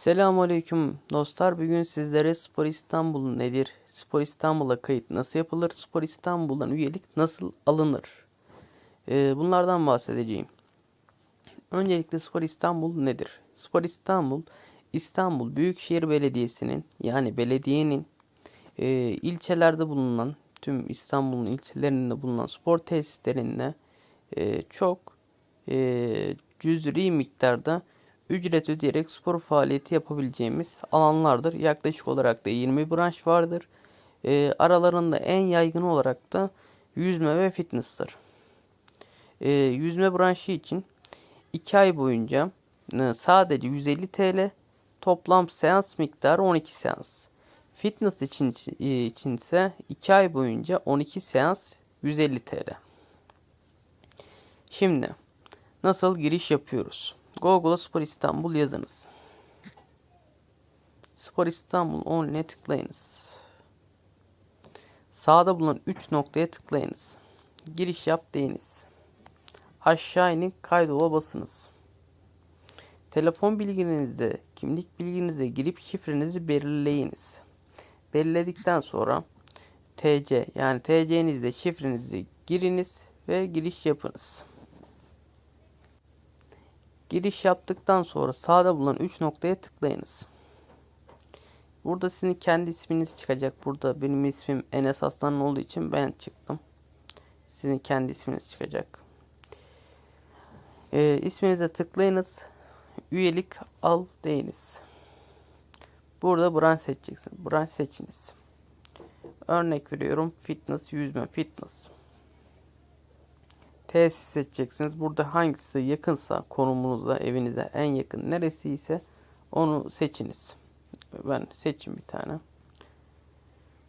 Selamünaleyküm dostlar. Bugün sizlere Spor İstanbul nedir? Spor İstanbul'a kayıt nasıl yapılır? Spor İstanbul'dan üyelik nasıl alınır? Ee, bunlardan bahsedeceğim. Öncelikle Spor İstanbul nedir? Spor İstanbul, İstanbul Büyükşehir Belediyesi'nin yani belediyenin e, ilçelerde bulunan tüm İstanbul'un ilçelerinde bulunan spor tesislerinde e, çok e, cüz'i miktarda ücret ödeyerek spor faaliyeti yapabileceğimiz alanlardır. Yaklaşık olarak da 20 branş vardır. E, aralarında en yaygın olarak da yüzme ve fitness'tır. E, yüzme branşı için 2 ay boyunca e, sadece 150 TL toplam seans miktarı 12 seans. Fitness için, e, için ise 2 ay boyunca 12 seans 150 TL. Şimdi nasıl giriş yapıyoruz? Google'a Spor İstanbul yazınız. Spor İstanbul online'e tıklayınız. Sağda bulunan 3 noktaya tıklayınız. Giriş yap deyiniz. Aşağı inin kaydola basınız. Telefon bilginize, kimlik bilginize girip şifrenizi belirleyiniz. Belirledikten sonra TC yani TC'nizde şifrenizi giriniz ve giriş yapınız. Giriş yaptıktan sonra sağda bulunan 3 noktaya tıklayınız. Burada sizin kendi isminiz çıkacak. Burada benim ismim Enes Aslan olduğu için ben çıktım. Sizin kendi isminiz çıkacak. Ee, isminize tıklayınız. Üyelik al deyiniz. Burada branş seçeceksiniz. Branş seçiniz. Örnek veriyorum. Fitness, yüzme, fitness tesis seçeceksiniz. Burada hangisi yakınsa konumunuza, evinize en yakın neresi ise onu seçiniz. Ben seçeyim bir tane.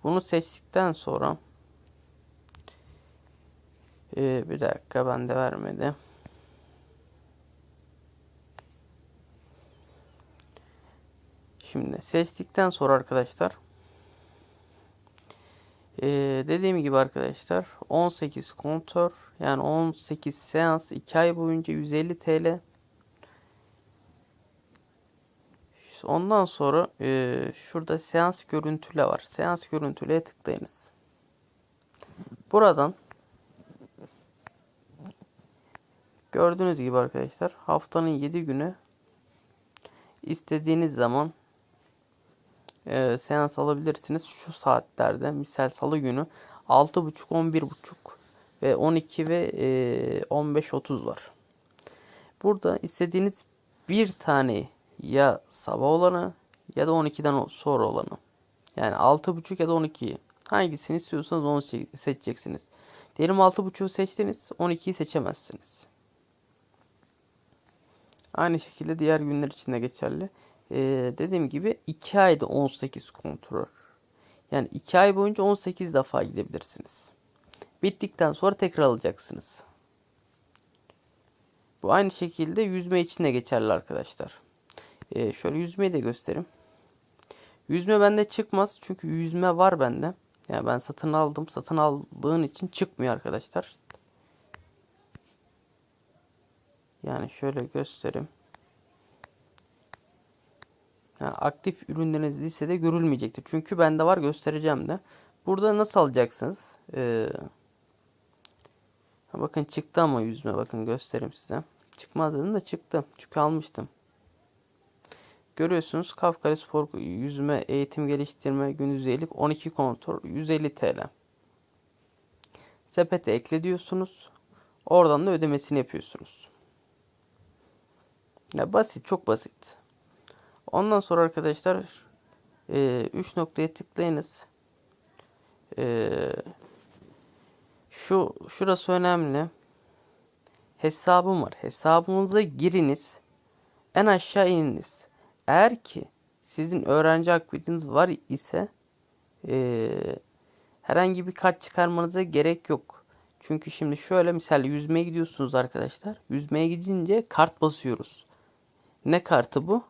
Bunu seçtikten sonra ee, bir dakika bende vermedi. Şimdi seçtikten sonra arkadaşlar ee, dediğim gibi arkadaşlar 18 kontör yani 18 seans 2 ay boyunca 150 TL. Ondan sonra e, şurada seans görüntüle var. Seans görüntüleye tıklayınız. Buradan gördüğünüz gibi arkadaşlar haftanın 7 günü istediğiniz zaman e, seans alabilirsiniz. Şu saatlerde misal salı günü 6.30 11.30 ve 12 ve e, 15.30 var. Burada istediğiniz bir tane ya sabah olanı ya da 12'den sonra olanı. Yani 6.30 ya da 12'yi. Hangisini istiyorsanız onu seçeceksiniz. Diyelim 6.30'u seçtiniz. 12'yi seçemezsiniz. Aynı şekilde diğer günler için de geçerli. Ee, dediğim gibi 2 ayda 18 kontrol. Yani 2 ay boyunca 18 defa gidebilirsiniz. Bittikten sonra tekrar alacaksınız. Bu aynı şekilde yüzme için de geçerli arkadaşlar. Ee, şöyle yüzmeyi de göstereyim. Yüzme bende çıkmaz. Çünkü yüzme var bende. Yani ben satın aldım. Satın aldığın için çıkmıyor arkadaşlar. Yani şöyle göstereyim. Yani aktif ürünleriniz listede görülmeyecektir. Çünkü bende var göstereceğim de. Burada nasıl alacaksınız? Ee, bakın çıktı ama yüzme bakın göstereyim size. Çıkmaz dedim de çıktı. Çünkü almıştım. Görüyorsunuz Kafkari Spor yüzme eğitim geliştirme gün üyelik 12 kontrol 150 TL. Sepete ekle diyorsunuz. Oradan da ödemesini yapıyorsunuz. Ya basit çok basit. Ondan sonra arkadaşlar 3 e, noktaya tıklayınız. E, şu şurası önemli. Hesabım var. Hesabınıza giriniz. En aşağı ininiz. Eğer ki sizin öğrenci aktiviteniz var ise e, herhangi bir kart çıkarmanıza gerek yok. Çünkü şimdi şöyle misal yüzmeye gidiyorsunuz arkadaşlar. Yüzmeye gidince kart basıyoruz. Ne kartı bu?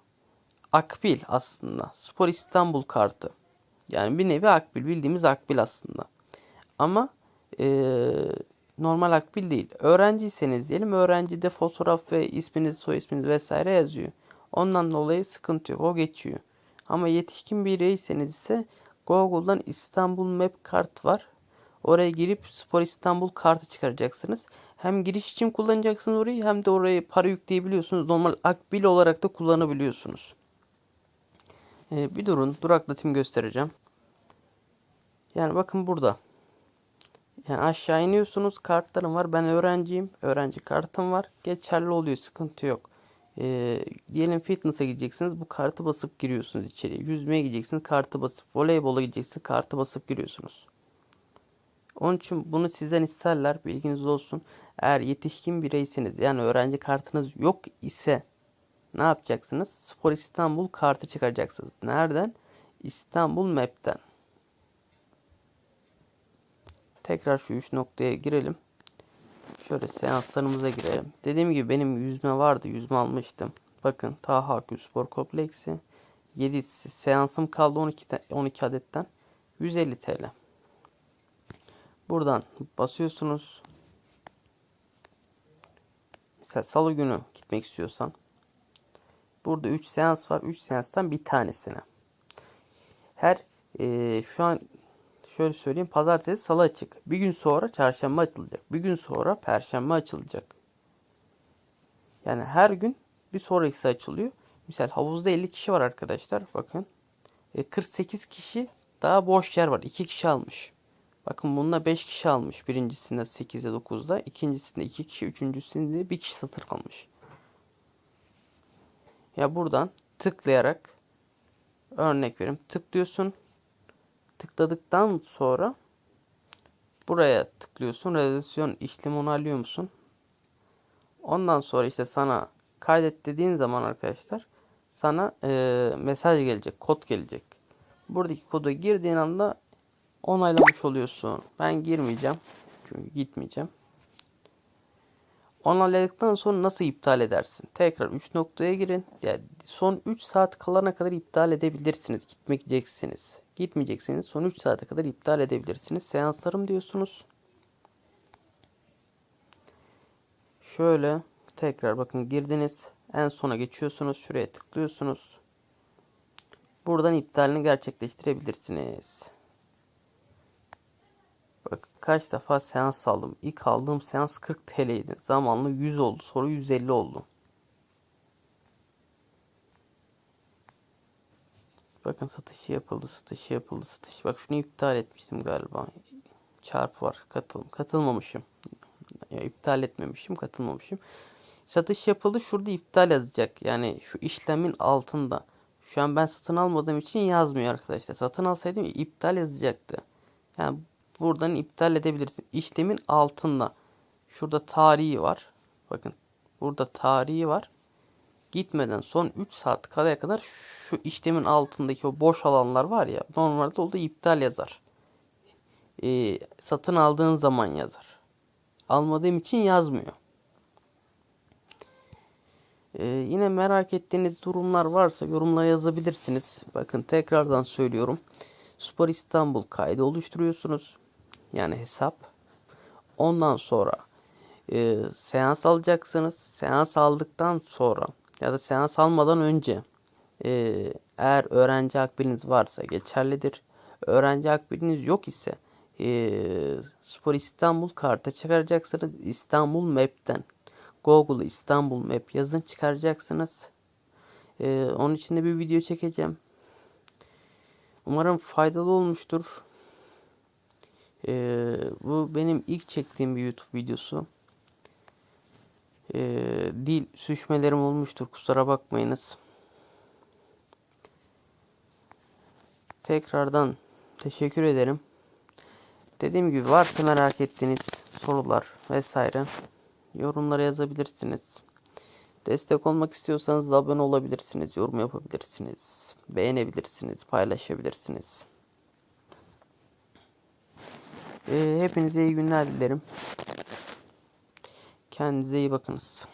Akbil aslında. Spor İstanbul kartı. Yani bir nevi Akbil. Bildiğimiz Akbil aslında. Ama e, normal Akbil değil. Öğrenciyseniz diyelim öğrencide fotoğraf ve isminiz, soy isminiz vesaire yazıyor. Ondan dolayı sıkıntı yok. O geçiyor. Ama yetişkin bireyseniz ise Google'dan İstanbul Map kart var. Oraya girip Spor İstanbul kartı çıkaracaksınız. Hem giriş için kullanacaksınız orayı hem de oraya para yükleyebiliyorsunuz. Normal akbil olarak da kullanabiliyorsunuz. Ee, bir durun duraklatayım göstereceğim. Yani bakın burada. Yani aşağı iniyorsunuz kartlarım var. Ben öğrenciyim. Öğrenci kartım var. Geçerli oluyor sıkıntı yok. Ee, diyelim fitness'a gideceksiniz. Bu kartı basıp giriyorsunuz içeriye. Yüzmeye gideceksiniz. Kartı basıp. Voleybola gideceksiniz. Kartı basıp giriyorsunuz. Onun için bunu sizden isterler. Bilginiz olsun. Eğer yetişkin bireyseniz yani öğrenci kartınız yok ise ne yapacaksınız? Spor İstanbul kartı çıkaracaksınız. Nereden? İstanbul Map'ten. Tekrar şu üç noktaya girelim. Şöyle seanslarımıza girelim. Dediğim gibi benim yüzme vardı. Yüzme almıştım. Bakın Taha Akgül Spor Kompleksi. 7 seansım kaldı 12, 12 adetten. 150 TL. Buradan basıyorsunuz. Mesela salı günü gitmek istiyorsan. Burada 3 seans var. 3 seanstan bir tanesine. Her e, şu an şöyle söyleyeyim. Pazartesi salı açık. Bir gün sonra çarşamba açılacak. Bir gün sonra perşembe açılacak. Yani her gün bir sonrakisi açılıyor. Misal havuzda 50 kişi var arkadaşlar. Bakın. E, 48 kişi daha boş yer var. 2 kişi almış. Bakın bununla 5 kişi almış. Birincisinde 8'de 9'da. ikincisinde 2 kişi. Üçüncüsünde 1 kişi satın almış. Ya buradan tıklayarak örnek verim tıklıyorsun. Tıkladıktan sonra buraya tıklıyorsun. Rezolüsyon işlemi onaylıyor musun? Ondan sonra işte sana kaydet dediğin zaman arkadaşlar sana e, mesaj gelecek, kod gelecek. Buradaki kodu girdiğin anda onaylamış oluyorsun. Ben girmeyeceğim. Çünkü gitmeyeceğim. Onayladıktan sonra nasıl iptal edersin? Tekrar 3 noktaya girin. Yani son 3 saat kalana kadar iptal edebilirsiniz. Gitmeyeceksiniz. Gitmeyeceksiniz. Son 3 saate kadar iptal edebilirsiniz. Seanslarım diyorsunuz. Şöyle tekrar bakın girdiniz. En sona geçiyorsunuz. Şuraya tıklıyorsunuz. Buradan iptalini gerçekleştirebilirsiniz. Kaç defa seans aldım. İlk aldığım seans 40 TL'ydi. Zamanlı 100 oldu. Sonra 150 oldu. Bakın satışı yapıldı, satışı yapıldı, satış. Bak şunu iptal etmiştim galiba. Çarpı var. Katılım. Katılmamışım. Ya, iptal etmemişim, katılmamışım. Satış yapıldı. Şurada iptal yazacak. Yani şu işlemin altında. Şu an ben satın almadığım için yazmıyor arkadaşlar. Satın alsaydım iptal yazacaktı. Yani buradan iptal edebilirsin. İşlemin altında. Şurada tarihi var. Bakın. Burada tarihi var. Gitmeden son 3 saat kalaya kadar şu işlemin altındaki o boş alanlar var ya. Normalde oldu iptal yazar. Ee, satın aldığın zaman yazar. Almadığım için yazmıyor. Ee, yine merak ettiğiniz durumlar varsa yorumlara yazabilirsiniz. Bakın tekrardan söylüyorum. Spor İstanbul kaydı oluşturuyorsunuz. Yani hesap. Ondan sonra e, seans alacaksınız. Seans aldıktan sonra ya da seans almadan önce e, eğer öğrenci akbiliniz varsa geçerlidir. Öğrenci akbiliniz yok ise e, Spor İstanbul kartı çıkaracaksınız. İstanbul Map'ten. Google İstanbul Map yazın çıkaracaksınız. E, onun için de bir video çekeceğim. Umarım faydalı olmuştur. Ee, bu benim ilk çektiğim bir YouTube videosu. Ee, dil süşmelerim olmuştur. Kusura bakmayınız. Tekrardan teşekkür ederim. Dediğim gibi varsa merak ettiğiniz sorular vesaire yorumlara yazabilirsiniz. Destek olmak istiyorsanız da abone olabilirsiniz, yorum yapabilirsiniz, beğenebilirsiniz, paylaşabilirsiniz. Ee, hepinize iyi günler dilerim. Kendinize iyi bakınız.